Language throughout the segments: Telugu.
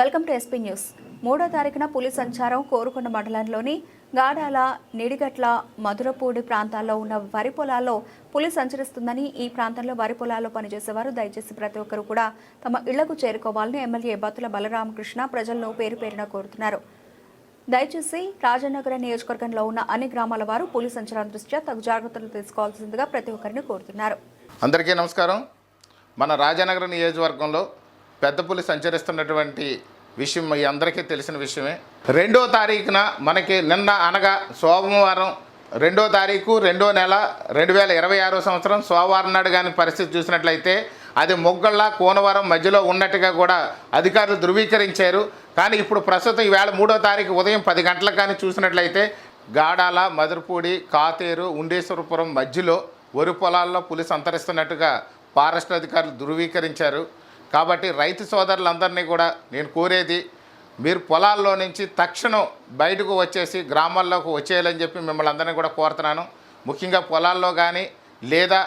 To SP news. మూడో తారీఖున పులి సంచారం కోరుకొండ మండలంలోని గాడాల నిడిగట్ల మధురపూడి ప్రాంతాల్లో ఉన్న వరి పొలాల్లో పులి సంచరిస్తుందని ఈ ప్రాంతంలో వరి పొలాల్లో పనిచేసేవారు. దయచేసి ప్రతి ఒక్కరూ కూడా తమ ఇళ్ళకు చేరుకోవాలని ఎమ్మెల్యే బతుల బలరామకృష్ణ ప్రజలను పేరు పేరున కోరుతున్నారు. దయచేసి రాజనగర నియోజకవర్గంలో ఉన్న అన్ని గ్రామాల వారు పులి సంచారం దృష్ట్యా తగు జాగ్రత్తలు తీసుకోవాల్సిందిగా ప్రతి ఒక్కరిని కోరుతున్నారు. అందరికీ నమస్కారం. మన రాజనగర నియోజకవర్గంలో పెద్ద పులి సంచరిస్తున్నటువంటి విషయం మీ అందరికీ తెలిసిన విషయమే. రెండో తారీఖున మనకి నిన్న అనగా సోమవారం రెండో తారీఖు రెండో నెల రెండు వేల ఇరవై ఆరో సంవత్సరం సోమవారం నాడు కానీ పరిస్థితి చూసినట్లయితే అది మొగ్గళ్ళ కోనవరం మధ్యలో ఉన్నట్టుగా కూడా అధికారులు ధృవీకరించారు. కానీ ఇప్పుడు ప్రస్తుతం ఈవేళ మూడో తారీఖు ఉదయం పది గంటలకు కానీ చూసినట్లయితే గాడాల మధురపూడి కాతేరు ఉండేశ్వరపురం మధ్యలో వరి పొలాల్లో పులి సంతరిస్తున్నట్టుగా ఫారెస్ట్ అధికారులు ధృవీకరించారు. కాబట్టి రైతు సోదరులందరినీ కూడా నేను కోరేది మీరు పొలాల్లో నుంచి తక్షణం బయటకు వచ్చేసి గ్రామాల్లోకి వచ్చేయాలని చెప్పి మిమ్మల్ని అందరినీ కూడా కోరుతున్నాను. ముఖ్యంగా పొలాల్లో కానీ లేదా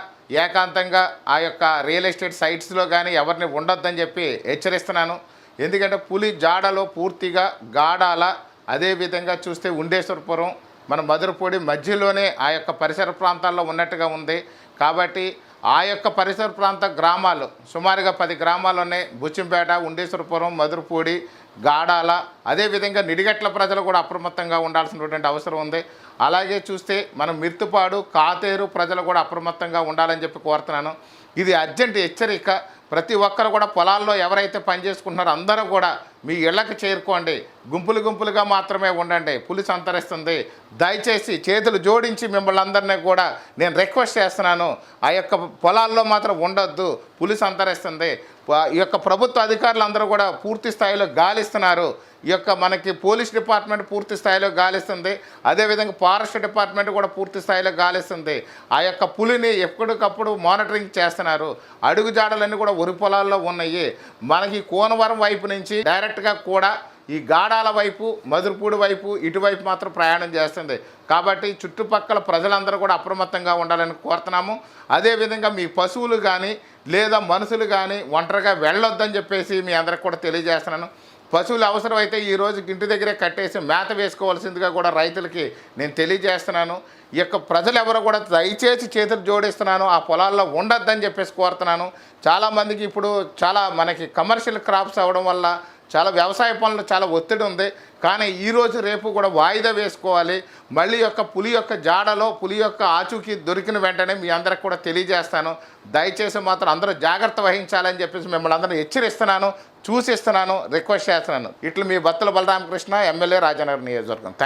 ఏకాంతంగా ఆ యొక్క రియల్ ఎస్టేట్ సైట్స్లో కానీ ఎవరిని ఉండొద్దని చెప్పి హెచ్చరిస్తున్నాను. ఎందుకంటే పులి జాడలో పూర్తిగా గాడాల అదేవిధంగా చూస్తే ఉండేశ్వరపురం మన మధురపూడి మధ్యలోనే ఆ యొక్క పరిసర ప్రాంతాల్లో ఉన్నట్టుగా ఉంది. కాబట్టి ఆ యొక్క పరిసర ప్రాంత గ్రామాలు సుమారుగా పది గ్రామాలు ఉన్నాయి. బుచ్చింపేట ఉండేశ్వరపురం మధురపూడి గాడాల అదేవిధంగా నిడిగట్ల ప్రజలు కూడా అప్రమత్తంగా ఉండాల్సినటువంటి అవసరం ఉంది. అలాగే చూస్తే మనం మిర్తుపాడు కాతేరు ప్రజలు కూడా అప్రమత్తంగా ఉండాలని చెప్పి కోరుతున్నాను. ఇది అర్జెంట్ హెచ్చరిక. ప్రతి ఒక్కరు కూడా పొలాల్లో ఎవరైతే పనిచేసుకుంటున్నారో అందరూ కూడా మీ ఇళ్ళకు చేరుకోండి. గుంపులు గుంపులుగా మాత్రమే ఉండండి. పులి సంతరిస్తుంది దయచేసి చేతులు జోడించి మిమ్మల్ని అందరినీ కూడా నేను రిక్వెస్ట్ చేస్తున్నాను. ఆ యొక్క పొలాల్లో మాత్రం ఉండొద్దు. పులి సంతరిస్తుంది. ఈ యొక్క ప్రభుత్వ అధికారులు అందరూ కూడా పూర్తి స్థాయిలో గాలిస్తున్నారు. ఈ యొక్క మనకి పోలీస్ డిపార్ట్మెంట్ పూర్తి స్థాయిలో గాలిస్తుంది. అదేవిధంగా ఫారెస్ట్ డిపార్ట్మెంట్ కూడా పూర్తి స్థాయిలో గాలిస్తుంది. ఆ యొక్క పులిని ఎప్పటికప్పుడు మానిటరింగ్ చేస్తున్నారు. అడుగుజాడలన్నీ కూడా ఉరి పొలాల్లో ఉన్నాయి. మనకి కోనవరం వైపు నుంచి డైరెక్ట్గా కూడా ఈ గాడాల వైపు మధురపూడి వైపు ఇటువైపు మాత్రం ప్రయాణం చేస్తుంది. కాబట్టి చుట్టుపక్కల ప్రజలందరూ కూడా అప్రమత్తంగా ఉండాలని కోరుతున్నాము. అదేవిధంగా మీ పశువులు కానీ లేదా మనుషులు కానీ ఒంటరిగా వెళ్ళొద్దని చెప్పేసి మీ అందరికి కూడా తెలియజేస్తున్నాను. పశువులు అవసరమైతే ఈరోజు ఇంటి దగ్గరే కట్టేసి మేత వేసుకోవాల్సిందిగా కూడా రైతులకి నేను తెలియజేస్తున్నాను. ఈ యొక్క ప్రజలు ఎవరు కూడా దయచేసి చేతులు జోడిస్తున్నాను. ఆ పొలాల్లో ఉండొద్దని చెప్పేసి కోరుతున్నాను. చాలామందికి ఇప్పుడు చాలా మనకి కమర్షియల్ క్రాప్స్ అవ్వడం వల్ల చాలా వ్యవసాయ పనులు చాలా ఒత్తిడి ఉంది. కానీ ఈరోజు రేపు కూడా వాయిదా వేసుకోవాలి. మళ్ళీ యొక్క పులి యొక్క జాడలో పులి యొక్క ఆచూకీ దొరికిన వెంటనే మీ అందరికి కూడా తెలియజేస్తాను. దయచేసి మాత్రం అందరూ జాగ్రత్త వహించాలని చెప్పేసి మిమ్మల్ని అందరూ హెచ్చరిస్తున్నాను చూసిస్తున్నాను రిక్వెస్ట్ చేస్తున్నాను. ఇట్లు మీ బత్తుల బలరామకృష్ణ ఎమ్మెల్యే రాజనగర్ నియోజకవర్గం. థ్యాంక్